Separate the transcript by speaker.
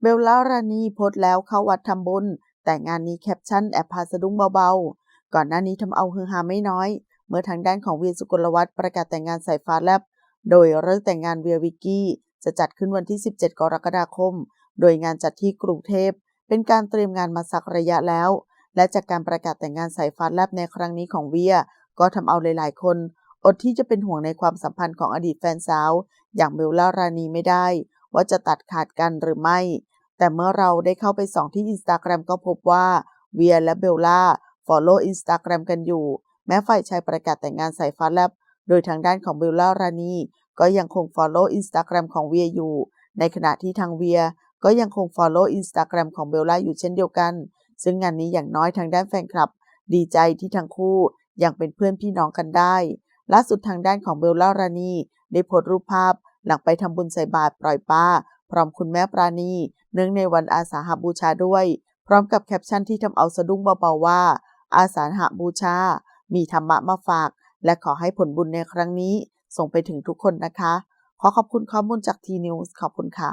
Speaker 1: เบลล่ารานีโพสแล้วเข้าวัดทำบุญ แต่งานนี้แคปชั่นแอบพาสะดุ้งเบาๆ ก่อนหน้านี้ทำเอาฮือฮาไม่น้อย เมื่อทางด้านของเวียสุกลวัฒน์ประกาศแต่งงานสายฟ้าแลบ โดยเลิกแต่งงานเวียวิกกี้ จะจัดขึ้นวันที่ 17 กรกฎาคม โดยงานจัดที่กรุงเทพ เป็นการเตรียมงานมาสักระยะแล้ว และจากการประกาศแต่งงานสายฟ้าแลบในครั้งนี้ของเวีย ก็ทำเอาหลายๆ คน อดที่จะเป็นห่วงในความสัมพันธ์ของอดีตแฟนสาว อย่างเบลล่ารานีไม่ได้ ว่าจะตัดขาดกันหรือไม่ แต่เมื่อเราได้เข้าไปส่องที่อินสตาแกรมก็พบว่าเวียและเบลล่า follow อินสตาแกรมกันอยู่ แม้ฝ่ายชายประกาศแต่งงานสายฟ้าแลบโดยทางด้านของเบลล่ารานีก็ยังคง follow อินสตาแกรมของเวียอยู่ ในขณะที่ทางเวียก็ยังคง follow อินสตาแกรมของเบลล่าอยู่เช่นเดียวกัน ซึ่งงานนี้อย่างน้อยทางด้านแฟนคลับ ดีใจที่ทั้งคู่ยังเป็นเพื่อนพี่น้องกันได้ ล่าสุดทางด้านของเบลล่ารานีได้โพสต์รูปภาพ หลังไปทำบุญใส่บาตรปล่อยป้า พร้อมคุณแม่ปราณีเนื่องในวันอาสาหบูชาด้วย พร้อมกับแคปชั่นที่ทำเอาสะดุ้งเบาๆว่า อาสาหบูชา มีธรรมะมาฝาก และขอให้ผลบุญในครั้งนี้ ส่งไปถึงทุกคนนะคะ ขอขอบคุณข้อมูลจากทีนิวส์ขอบคุณค่ะ